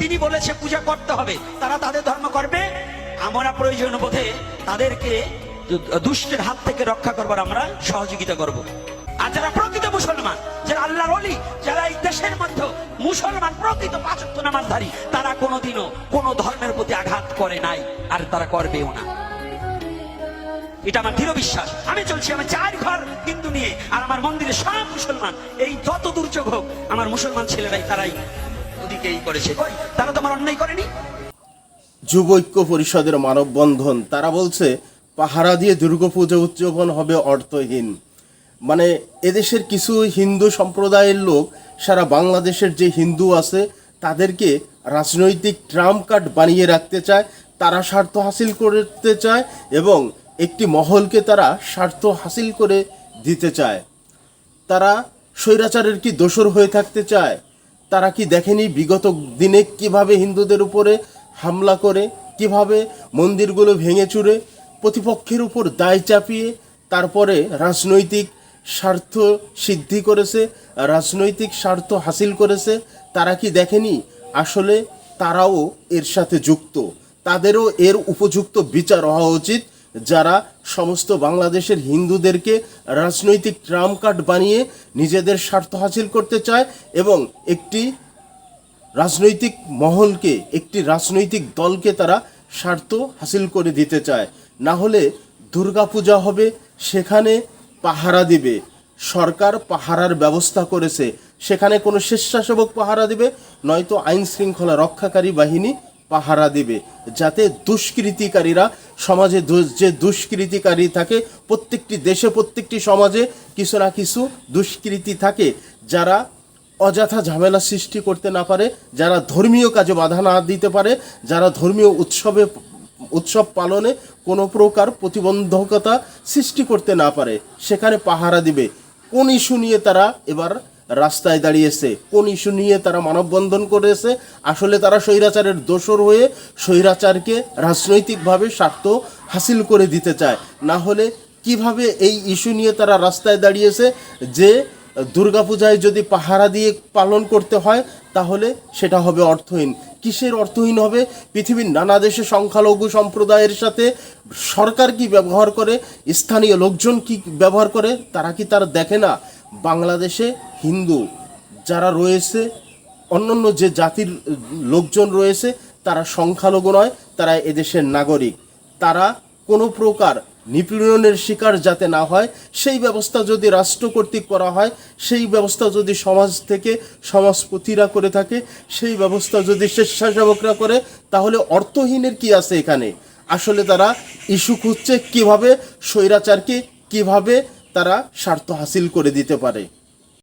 তিনি বলেছে, পূজা করতে হবে। তারা তাদের ধর্ম করবে। আমরা প্রয়োজন বোধে তাদেরকে দুষ্টের হাত থেকে রক্ষা করবার আমরা সহযোগিতা করব। আর যারা প্রকৃত মুসলমান, যারা আল্লাহর অলি যারা এই দেশের মধ্যে মুসলমান, প্রকৃত পাঁচত্ব নামাজধারী, তারা কোনোদিনও কোনো ধর্মের প্রতি আঘাত করে নাই, আর তারা করবেও না। এটা আমার দৃঢ় বিশ্বাস। আমি চলছি আমার চার ঘর হিন্দু নিয়ে, আর আমার মন্দিরে সব মুসলমান। এই যত দুর্যোগ হোক, আমার মুসলমান ছেলেরাই তারাই ওদিকেই করেছে। তারা তো আমার অন্যায় করেনি। যুব ঐক্য পরিষদের মানববন্ধন, তারা বলছে, পাহারা দিয়ে দুর্গাপূজা উদযাপন হবে অর্থহীন। মানে এদেশের কিছু হিন্দু সম্প্রদায়ের লোক, সারা বাংলাদেশের যে হিন্দু আছে, তাদেরকে রাজনৈতিক ট্রাম্প কার্ড বানিয়ে রাখতে চায়, তারা স্বার্থ হাসিল করতে চায় এবং একটি মহলকে তারা স্বার্থ হাসিল করে দিতে চায়। তারা স্বৈরাচারের কি দোসর হয়ে থাকতে চায়? তারা কি দেখেনি? বিগত দিনে কীভাবে হিন্দুদের উপরে হামলা করে, কীভাবে মন্দিরগুলো ভেঙে চুরে, প্রতিপক্ষের উপর দায় চাপিয়ে, তারপরে রাজনৈতিক স্বার্থ সিদ্ধি করেছে, রাজনৈতিক স্বার্থ হাসিল করেছে, তারা কি দেখেনি? আসলে তারাও এর সাথে যুক্ত। তাদেরও এর উপযুক্ত বিচার হওয়া উচিত। যারা সমস্ত বাংলাদেশের হিন্দুদেরকে রাজনৈতিক ট্রাম কার্ড বানিয়ে নিজেদের স্বার্থ হাসিল করতে চায় এবং একটি রাজনৈতিক মহলকে, একটি রাজনৈতিক দলকে তারা স্বার্থ হাসিল করে দিতে চায়। না হলে দুর্গাপূজা হবে, সেখানে পাহারা দিবে। সরকার পাহারার ব্যবস্থা করেছে। সেখানে কোনো স্বেচ্ছাসেবক পাহারা দিবে, নয়তো আইন শৃঙ্খলা রক্ষাকারী বাহিনী পাহারা দিবে, যাতে দুষ্কৃতিকারীরা সমাজে যে দুষ্কৃতিকারী থাকে, প্রত্যেকটি দেশে, প্রত্যেকটি সমাজে কিছু না কিছু দুষ্কৃতি থাকে, যারা অযথা ঝামেলা সৃষ্টি করতে না পারে, যারা ধর্মীয় কাজে বাধা না দিতে পারে, যারা ধর্মীয় উৎসবে, উৎসব পালনে কোনো প্রকার প্রতিবন্ধকতা সৃষ্টি করতে না পারে, সেখানে পাহারা দিবে। কোন ইস্যু নিয়ে তারা এবার রাস্তায় দাঁড়িয়েছে। কোন ইস্যু নিয়ে তারা মানববন্ধন করেছে? আসলে তারা স্বৈরাচারের দোষর হয়ে স্বৈরাচারকে রাজনৈতিকভাবে স্বার্থ হাসিল করে দিতে চায়। না হলে কীভাবে এই ইস্যু নিয়ে তারা রাস্তায় দাঁড়িয়েছে? যে দুর্গাপূজায় যদি পাহারা দিয়ে পালন করতে হয়, তাহলে সেটা হবে অর্থহীন। কিসের অর্থহীন হবে? পৃথিবীর নানা দেশে সংখ্যালঘু সম্প্রদায়ের সাথে সরকার কি ব্যবহার করে? স্থানীয় লোকজন কি ব্যবহার করে? তারা কি তারা দেখে না? বাংলাদেশে হিন্দু যারা রয়েছে, অন্যান্য যে জাতির লোকজন রয়েছে, তারা সংখ্যালঘু নয়, তারা এদেশের নাগরিক। তারা কোনো প্রকার নিপীড়নের শিকার যাতে না হয়, সেই ব্যবস্থা যদি রাষ্ট্র কর্তৃক করা হয়, সেই ব্যবস্থা যদি সমাজ থেকে সমাজপতিরা করে থাকে, সেই ব্যবস্থা যদি স্বেচ্ছাসেবকরা করে, তাহলে অর্থহীনের কি আছে এখানে? আসলে তারা ইস্যু খুঁজছে কীভাবে, স্বৈরাচারকে কীভাবে তারা স্বার্থ হাসিল করে দিতে পারে।